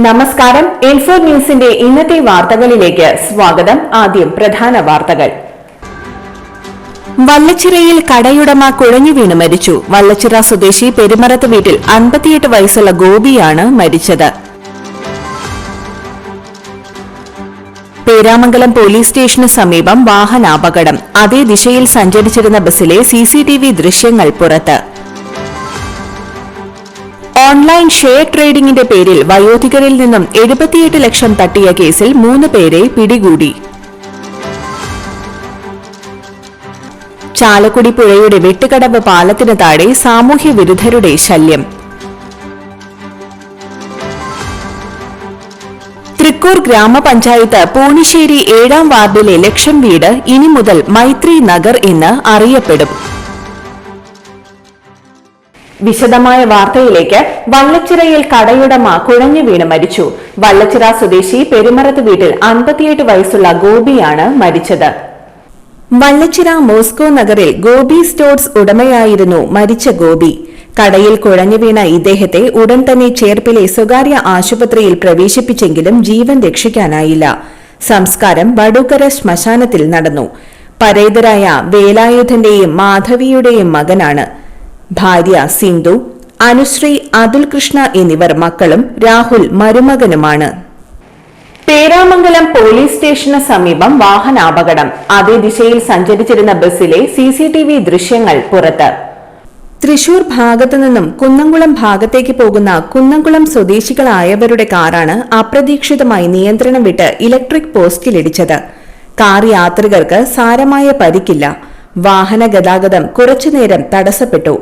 നമസ്കാരം. ഇൻഫോ ന്യൂസിന്റെ ഇന്നത്തെ വാർത്തകളിലേക്ക് സ്വാഗതം. ആദ്യം പ്രധാന വാർത്തകൾ. വല്ലച്ചിറയിൽ കടയുടമ കുഴഞ്ഞു വീണ് മരിച്ചു. വല്ലച്ചിറ സ്വദേശി പെരുമറത്ത് വീട്ടിൽ അൻപത്തിയെട്ട് വയസ്സുള്ള ഗോപിയാണ് മരിച്ചത്. പേരാമംഗലം പോലീസ് സ്റ്റേഷന് സമീപം വാഹനാപകടം. അതേ ദിശയിൽ സഞ്ചരിച്ചിരുന്ന ബസ്സിലെ സിസിടിവി ദൃശ്യങ്ങൾ പുറത്ത്. ഓൺലൈൻ ഷെയർ ട്രേഡിംഗിന്റെ പേരിൽ വയോധികരിൽ നിന്നും എഴുപത്തിയെട്ട് ലക്ഷം തട്ടിയ കേസിൽ മൂന്ന് പേരെ പിടികൂടി. ചാലക്കുടി പുഴയുടെ വെട്ടുകടവ് പാലത്തിന് താഴെ സാമൂഹ്യ വിരുദ്ധരുടെ ശല്യം. തൃക്കൂർ ഗ്രാമപഞ്ചായത്ത് പൂണിശ്ശേരി ഏഴാം വാർഡിലെ ലക്ഷം വീട് ഇനി മുതൽ മൈത്രി നഗർ എന്ന് അറിയപ്പെടും. വിശദമായ വാർത്തയിലേക്ക് വള്ളച്ചിറയിൽ കടയുടമ കുഴഞ്ഞു വീണ് മരിച്ചു. വള്ളച്ചിറ സ്വദേശി പെരുമറത്ത് വീട്ടിൽ അൻപത്തിയെട്ട് വയസ്സുള്ള ഗോപിയാണ് മരിച്ചത്. വള്ളച്ചിറ മോസ്കോ നഗറിൽ ഗോപി സ്റ്റോർസ് ഉടമയായിരുന്നു മരിച്ച ഗോപി. കടയിൽ കുഴഞ്ഞു വീണ ഇദ്ദേഹത്തെ ഉടൻ തന്നെ ചേർപ്പിലെ സ്വകാര്യ ആശുപത്രിയിൽ പ്രവേശിപ്പിച്ചെങ്കിലും ജീവൻ രക്ഷിക്കാനായില്ല. സംസ്കാരം വടുകര ശ്മശാനത്തിൽ നടന്നു. പരേതരായ വേലായുധന്റെയും മാധവിയുടെയും മകനാണ്. ഭാര്യ സിന്ധു അനുശ്രീ അതുൽ കൃഷ്ണ എന്നിവർ മക്കളും രാഹുൽ മരുമകനുമാണ്. പേരാമംഗലം പോലീസ് സ്റ്റേഷന് സമീപം വാഹനാപകടം. അതേ ദിശയിൽ സഞ്ചരിച്ചിരുന്ന ബസ്സിലെ സിസിടിവി ദൃശ്യങ്ങൾ പുറത്ത്. തൃശൂർ ഭാഗത്തു നിന്നും കുന്നംകുളം ഭാഗത്തേക്ക് പോകുന്ന കുന്നംകുളം സ്വദേശികളായവരുടെ കാറാണ് അപ്രതീക്ഷിതമായി നിയന്ത്രണം വിട്ട് ഇലക്ട്രിക് പോസ്റ്റിലിടിച്ചത്. കാർ യാത്രികർക്ക് സാരമായ പരിക്കില്ല. വാഹന ഗതാഗതം കുറച്ചുനേരം തടസ്സപ്പെട്ടു.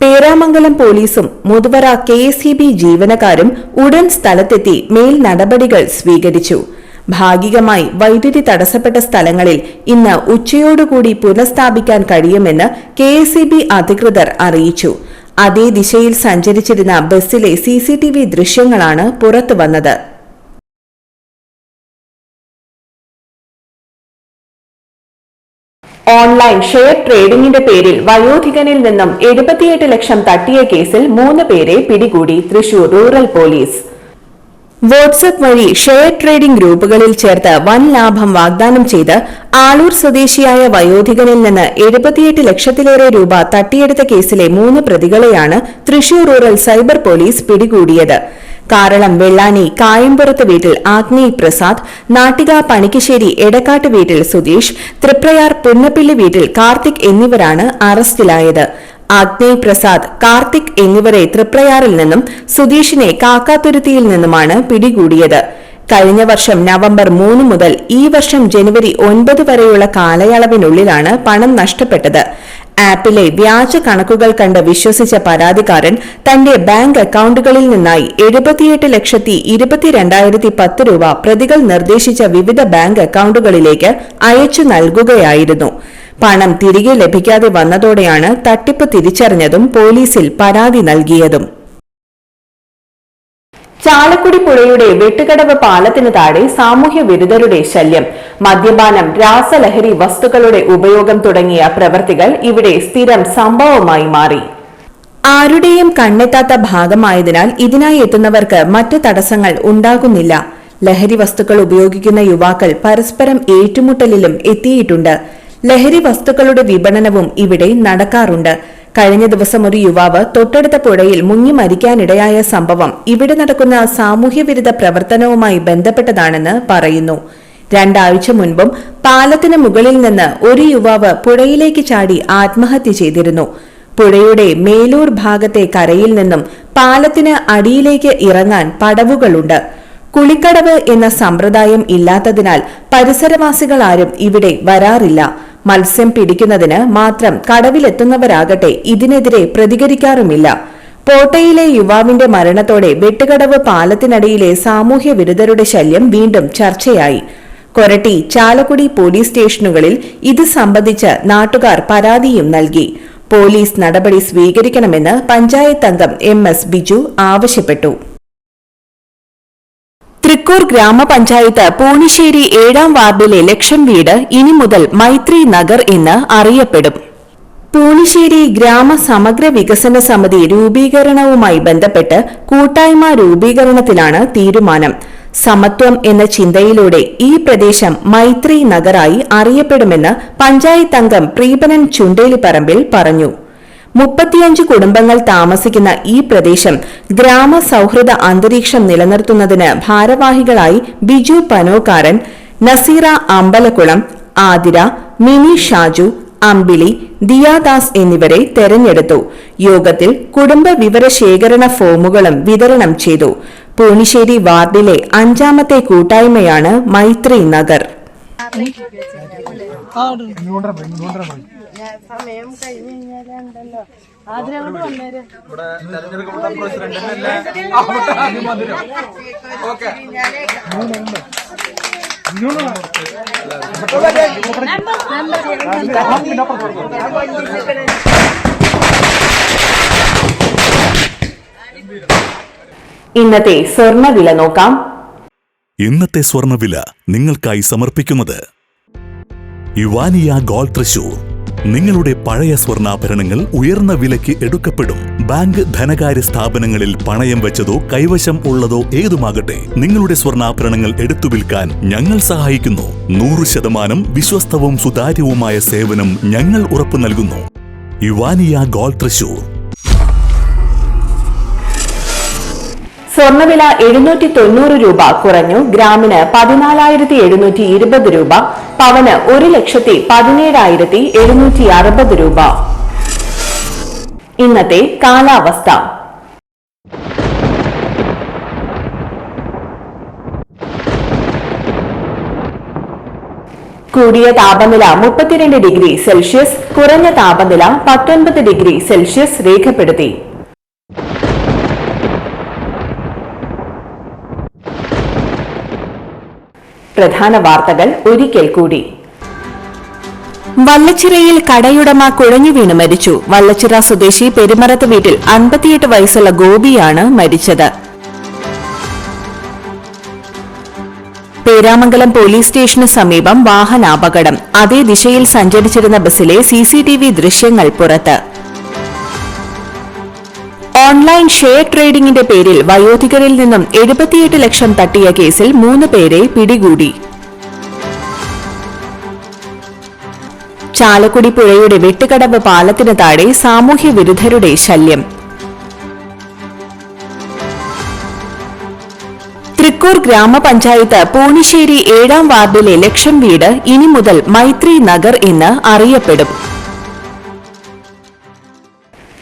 പേരാമംഗലം പോലീസും മുതുവറ കെ എസ് ജീവനക്കാരും ഉടൻ സ്ഥലത്തെത്തി മേൽ നടപടികൾ സ്വീകരിച്ചു. ഭാഗികമായി വൈദ്യുതി തടസ്സപ്പെട്ട സ്ഥലങ്ങളിൽ ഇന്ന് ഉച്ചയോടുകൂടി പുനഃസ്ഥാപിക്കാൻ കഴിയുമെന്ന് കെ അധികൃതർ അറിയിച്ചു. അതേ ദിശയിൽ സഞ്ചരിച്ചിരുന്ന ബസ്സിലെ സിസിടിവി ദൃശ്യങ്ങളാണ് പുറത്തുവന്നത്. ഓൺലൈൻ ഷെയർ ട്രേഡിംഗിന്റെ പേരിൽ വയോധികനിൽ നിന്നും എഴുപത്തിയെട്ട് ലക്ഷം തട്ടിയ കേസിൽ മൂന്ന് പേരെ പിടികൂടി തൃശൂർ റൂറൽ പോലീസ്. വാട്സ്ആപ്പ് വഴി ഷെയർ ട്രേഡിംഗ് ഗ്രൂപ്പുകളിൽ ചേർത്ത് വൻ ലാഭം വാഗ്ദാനം ചെയ്ത് ആളൂർ സ്വദേശിയായ വയോധികനിൽ നിന്ന് എഴുപത്തിയെട്ട് ലക്ഷത്തിലേറെ രൂപ തട്ടിയെടുത്ത കേസിലെ മൂന്ന് പ്രതികളെയാണ് തൃശൂർ റൂറൽ സൈബർ പോലീസ് പിടികൂടിയത്. കാരളം വെള്ളാനി കായംപുറത്ത് വീട്ടിൽ ആഗ്നേയ് പ്രസാദ് നാട്ടിക പണിക്കശ്ശേരി എടക്കാട്ട് വീട്ടിൽ സുധീഷ് തൃപ്രയാർ പുന്നപ്പിള്ളി വീട്ടിൽ കാർത്തിക് എന്നിവരാണ് അറസ്റ്റിലായത്. ആഗ്നേയ് പ്രസാദ് കാർത്തിക് എന്നിവരെ തൃപ്രയാറിൽ നിന്നും സുധീഷിനെ കാക്കാതുരുത്തിയിൽ നിന്നുമാണ് പിടികൂടിയത്. കഴിഞ്ഞ വർഷം നവംബർ മൂന്ന് മുതൽ ഈ വർഷം ജനുവരി ഒൻപത് വരെയുള്ള കാലയളവിനുള്ളിലാണ് പണം നഷ്ടപ്പെട്ടത്. ആപ്പിലെ വ്യാജ കണക്കുകൾ കണ്ട് വിശ്വസിച്ച പരാതിക്കാരൻ തന്റെ ബാങ്ക് അക്കൌണ്ടുകളിൽ നിന്നായി എഴുപത്തിയെട്ട് ലക്ഷത്തി ഇരുപത്തിരണ്ടായിരത്തി പത്ത് രൂപ പ്രതികൾ നിർദ്ദേശിച്ച വിവിധ ബാങ്ക് അക്കൌണ്ടുകളിലേക്ക് അയച്ചു നൽകുകയായിരുന്നു. പണം തിരികെ ലഭിക്കാതെ വന്നതോടെയാണ് തട്ടിപ്പ് തിരിച്ചറിഞ്ഞതും പോലീസിൽ പരാതി നൽകിയതും. ചാലക്കുടി പുഴയുടെ വെട്ടുകടവ് പാലത്തിന് താഴെ സാമൂഹ്യ വിരുദ്ധരുടെ ശല്യം. മദ്യപാനം രാസലഹരി വസ്തുക്കളുടെ ഉപയോഗം തുടങ്ങിയ പ്രവൃത്തികൾ ഇവിടെ സ്ഥിരം സംഭവമായി മാറി. ആരുടെയും കണ്ണെത്താത്ത ഭാഗമായതിനാൽ ഇതിനായി എത്തുന്നവർക്ക് മറ്റ് തടസ്സങ്ങൾ ഉണ്ടാകുന്നില്ല. ലഹരി വസ്തുക്കൾ ഉപയോഗിക്കുന്ന യുവാക്കൾ പരസ്പരം ഏറ്റുമുട്ടലിലും എത്തിയിട്ടുണ്ട്. ലഹരി വസ്തുക്കളുടെ വിപണനവും ഇവിടെ നടക്കാറുണ്ട്. കഴിഞ്ഞ ദിവസം ഒരു യുവാവ് തൊട്ടടുത്ത പുഴയിൽ മുങ്ങി മരിക്കാനിടയായ സംഭവം ഇവിടെ നടക്കുന്ന സാമൂഹ്യവിരുദ്ധ പ്രവർത്തനവുമായി ബന്ധപ്പെട്ടതാണെന്ന് പറയുന്നു. രണ്ടാഴ്ച മുൻപും പാലത്തിന് മുകളിൽ നിന്ന് ഒരു യുവാവ് പുഴയിലേക്ക് ചാടി ആത്മഹത്യ ചെയ്തിരുന്നു. പുഴയുടെ മേലൂർ ഭാഗത്തെ കരയിൽ നിന്നും പാലത്തിന് അടിയിലേക്ക് ഇറങ്ങാൻ പടവുകളുണ്ട്. കുളിക്കടവ് എന്ന സമ്പ്രദായം ഇല്ലാത്തതിനാൽ പരിസരവാസികൾ ആരും ഇവിടെ വരാറില്ല. മത്സ്യം പിടിക്കുന്നതിന് മാത്രം കടവിലെത്തുന്നവരാകട്ടെ ഇതിനെതിരെ പ്രതികരിക്കാറുമില്ല. കോട്ടയിലെ യുവാവിന്റെ മരണത്തോടെ വെട്ടുകടവ് പാലത്തിനടിയിലെ സാമൂഹ്യ വിരുദ്ധരുടെ ശല്യം വീണ്ടും ചർച്ചയായി. കൊരട്ടി ചാലക്കുടി പോലീസ് സ്റ്റേഷനുകളിൽ ഇത് സംബന്ധിച്ച് നാട്ടുകാർ പരാതിയും നൽകി. പോലീസ് നടപടി സ്വീകരിക്കണമെന്ന് പഞ്ചായത്ത് അംഗം എം എസ് ബിജു ആവശ്യപ്പെട്ടു. തൃക്കൂർ ഗ്രാമപഞ്ചായത്ത് പൂണിശ്ശേരി ഏഴാം വാർഡിലെ ലക്ഷം വീട് ഇനി മുതൽ മൈത്രി നഗർ എന്ന് അറിയപ്പെടും. പൂണിശ്ശേരി ഗ്രാമ സമഗ്ര വികസന സമിതി രൂപീകരണവുമായി ബന്ധപ്പെട്ട് കൂട്ടായ്മ രൂപീകരണത്തിലാണ് തീരുമാനം. സമത്വം എന്ന ചിന്തയിലൂടെ ഈ പ്രദേശം മൈത്രി നഗറായി അറിയപ്പെടുമെന്ന് പഞ്ചായത്ത് അംഗം പ്രീപനൻ ചുണ്ടേലിപ്പറമ്പിൽ പറഞ്ഞു. മുപ്പത്തിയഞ്ച് കുടുംബങ്ങൾ താമസിക്കുന്ന ഈ പ്രദേശം ഗ്രാമ സൗഹൃദ അന്തരീക്ഷം നിലനിർത്തുന്നതിന് ഭാരവാഹികളായി ബിജു പനോക്കാരൻ നസീറ അമ്പലക്കുളം ആതിര മിനി ഷാജു അമ്പിളി ദിയാദാസ് എന്നിവരെ തെരഞ്ഞെടുത്തു. യോഗത്തിൽ കുടുംബ വിവര ശേഖരണ ഫോമുകളും വിതരണം ചെയ്തു. പൂണിശ്ശേരി വാർഡിലെ അഞ്ചാമത്തെ കൂട്ടായ്മയാണ് മൈത്രി നഗർ. സമയം കഴിഞ്ഞ് കഴിഞ്ഞാലുണ്ടല്ലോ വന്നേര്. ഇന്നത്തെ സ്വർണവില നോക്കാം. ഇന്നത്തെ സ്വർണവില നിങ്ങൾക്കായി സമർപ്പിക്കുന്നത് യുവാനിയ ഗോൾ തൃശൂർ. നിങ്ങളുടെ പഴയ സ്വർണാഭരണങ്ങൾ ഉയർന്ന വിലയ്ക്ക് എടുക്കപ്പെടും. ബാങ്ക് ധനകാര്യ സ്ഥാപനങ്ങളിൽ പണയം വെച്ചതോ കൈവശം ഉള്ളതോ ഏതുമാകട്ടെ നിങ്ങളുടെ സ്വർണാഭരണങ്ങൾ എടുത്തു വിൽക്കാൻ ഞങ്ങൾ സഹായിക്കുന്നു. നൂറ് ശതമാനം വിശ്വസ്തവും സുതാര്യവുമായ സേവനം ഞങ്ങൾ ഉറപ്പു നൽകുന്നു. യുവാനിയ ഗോൾ തൃശൂർ. സ്വർണവില എഴുന്നൂറ്റി തൊണ്ണൂറ് രൂപ കുറഞ്ഞു. ഗ്രാമിന് പതിനാലായിരത്തി എഴുന്നൂറ്റി ഇരുപത് രൂപ പവന് ഒരു ലക്ഷത്തി പതിനേഴായിരത്തി എഴുന്നൂറ്റി അറുപത് രൂപ. ഇന്നത്തെ കാലാവസ്ഥ. കൂടിയ താപനില മുപ്പത്തിരണ്ട് ഡിഗ്രി സെൽഷ്യസ് കുറഞ്ഞ താപനില പത്തൊൻപത് ഡിഗ്രി സെൽഷ്യസ് രേഖപ്പെടുത്തി. പ്രധാന വാർത്തകൾ ഒരിക്കൽ കൂടി. വല്ലച്ചിറയിൽ കടയുടമ കുഴഞ്ഞു വീണ് മരിച്ചു. വല്ലച്ചിറ സ്വദേശി പെരുമറത്ത് വീട്ടിൽ അൻപത്തിയെട്ട് വയസ്സുള്ള ഗോപിയാണ് മരിച്ചത്. പേരാമംഗലം പോലീസ് സ്റ്റേഷന് സമീപം വാഹനാപകടം. അതേ ദിശയിൽ സഞ്ചരിച്ചിരുന്ന ബസ്സിലെ സിസിടിവി ദൃശ്യങ്ങൾ പുറത്ത്. ഓൺലൈൻ ഷെയർ ട്രേഡിംഗിന്റെ പേരിൽ വയോധികരിൽ നിന്നും എഴുപത്തിയെട്ട് ലക്ഷം തട്ടിയ കേസിൽ മൂന്ന് പേരെ പിടികൂടി. ചാലക്കുടി പുഴയുടെ വെട്ടുകടവ് പാലത്തിന് താഴെ സാമൂഹ്യ വിരുദ്ധരുടെ ശല്യം. തൃക്കൂർ ഗ്രാമപഞ്ചായത്ത് പൂണിശ്ശേരി ഏഴാം വാർഡിലെ ലക്ഷം വീട് ഇനി മുതൽ മൈത്രി നഗർ എന്ന് അറിയപ്പെടും.